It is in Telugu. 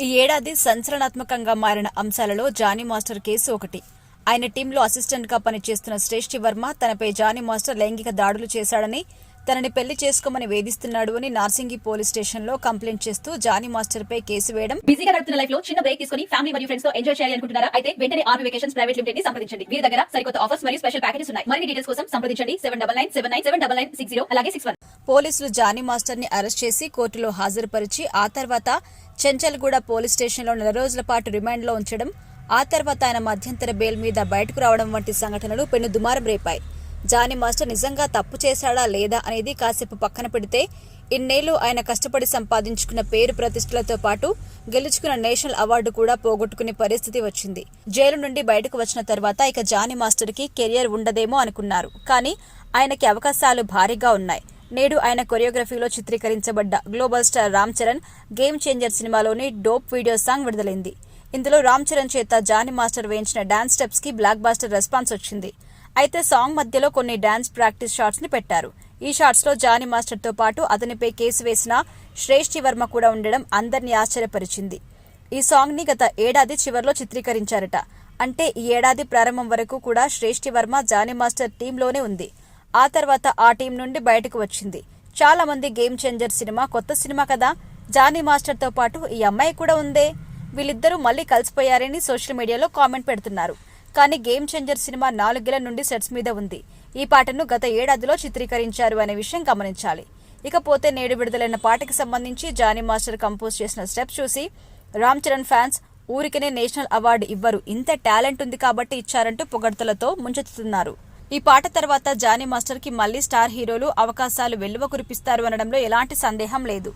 ఈ ఏడాది సంచలనాత్మకంగా మారిన అంశాలలో జానీ మాస్టర్ కేసు ఒకటి. ఆయన టీంలో అసిస్టెంట్గా పనిచేస్తున్న శ్రేష్ఠి వర్మ తనపై జానీ మాస్టర్ లైంగిక దాడులు చేశాడని తనని పెళ్ళి చేసుకోమని వేధిస్తున్నాడు అని నార్సింగి పోలీస్ స్టేషన్లో కంప్లైంట్ చేస్తూ జానీ మాస్టర్ పై కేసు వేయడం. బిజీగా గడుపుతున్న లైఫ్లో చిన్న బ్రేక్ తీసుకుని ఫ్యామిలీ మరియు ఫ్రెండ్స్తో ఎంజాయ్ చేయాలి అనుకుంటున్నారా? అయితే వెంటనే ఆర్మీ వెకేషన్స్ ప్రైవేట్ లిమిటెడ్ని సంప్రదించండి. వీరి దగ్గర సరికొత్త ఆఫర్స్ మరియు స్పెషల్ ప్యాకేజెస్ ఉన్నాయి. మరిన్ని డీటెయిల్స్ కోసం సంప్రదించండి. Seven double nine seven nine seven double nine six zero అలాగే సిక్స్ వన్. పోలీసులు జానీ మాస్టర్ని అరెస్ట్ చేసి కోర్టులో హాజరుపరిచి ఆ తర్వాత చెంచల్గూడ పోలీస్ స్టేషన్లో నెల రోజుల పాటు రిమాండ్లో ఉంచడం ఆ తర్వాత ఆయన మధ్యంతర బెయిల్ మీద బయటకు రావడం వంటి సంఘటనలు పెను దుమారం రేపాయి. జానీ మాస్టర్ నిజంగా తప్పు చేశాడా లేదా అనేది కాసేపు పక్కన పెడితే ఇన్నేళ్ళు ఆయన కష్టపడి సంపాదించుకున్న పేరు ప్రతిష్టలతో పాటు గెలుచుకున్న నేషనల్ అవార్డు కూడా పోగొట్టుకునే పరిస్థితి వచ్చింది. జైలు నుండి బయటకు వచ్చిన తర్వాత ఇక జానీ మాస్టర్కి కెరియర్ ఉండదేమో అనుకున్నారు. కానీ ఆయనకి అవకాశాలు భారీగా ఉన్నాయి. నేడు ఆయన కొరియోగ్రఫీలో చిత్రీకరించబడ్డ global star Ram Charan game changer సినిమాలోని డోప్ వీడియో సాంగ్ విడుదలైంది. ఇందులో రామ్ చరణ్ చేత జానీ మాస్టర్ వేయించిన డాన్స్ స్టెప్స్కి బ్లాక్ బాస్టర్ రెస్పాన్స్ వచ్చింది. అయితే సాంగ్ మధ్యలో కొన్ని డాన్స్ ప్రాక్టీస్ షాట్స్ని పెట్టారు. ఈ షాట్స్లో జానీ మాస్టర్తో పాటు అతనిపై కేసు వేసిన శ్రేష్ఠి వర్మ కూడా ఉండడం అందరినీ ఆశ్చర్యపరిచింది. ఈ సాంగ్ని గత ఏడాది చివర్లో చిత్రీకరించారట. అంటే ఈ ఏడాది ప్రారంభం వరకు కూడా శ్రేష్ఠి వర్మ జానీ మాస్టర్ టీంలోనే ఉంది. ఆ తర్వాత ఆ టీం నుండి బయటకు వచ్చింది. చాలా మంది గేమ్ చేంజర్ సినిమా కొత్త సినిమా కదా. జానీ మాస్టర్తో పాటు ఈ అమ్మాయి కూడా ఉందే. వీళ్ళిద్దరూ మళ్ళీ కలిసిపోయారని సోషల్ మీడియాలో కామెంట్ పెడుతున్నారు. కానీ గేమ్ చేంజర్ సినిమా నాలుగేళ్ళ నుండి సెట్స్ మీద ఉంది. ఈ పాటను గత ఏడాదిలో చిత్రీకరించారు అనే విషయం గమనించాలి. ఇకపోతే నేడు విడుదలైన పాటకి సంబంధించి జానీ మాస్టర్ కంపోజ్ చేసిన స్టెప్స్ చూసి రామ్ చరణ్ ఫ్యాన్స్ ఊరికనే నేషనల్ అవార్డు ఇవ్వరు. ఇంత టాలెంట్ ఉంది కాబట్టి ఇచ్చారంటూ పొగడ్తలతో ముంచెత్తుతున్నారు. ఈ పాట తర్వాత జానీ మాస్టర్కి మళ్ళీ స్టార్ హీరోలు అవకాశాలు వెల్లువ కురిపిస్తారు అనడంలో ఎలాంటి సందేహం లేదు.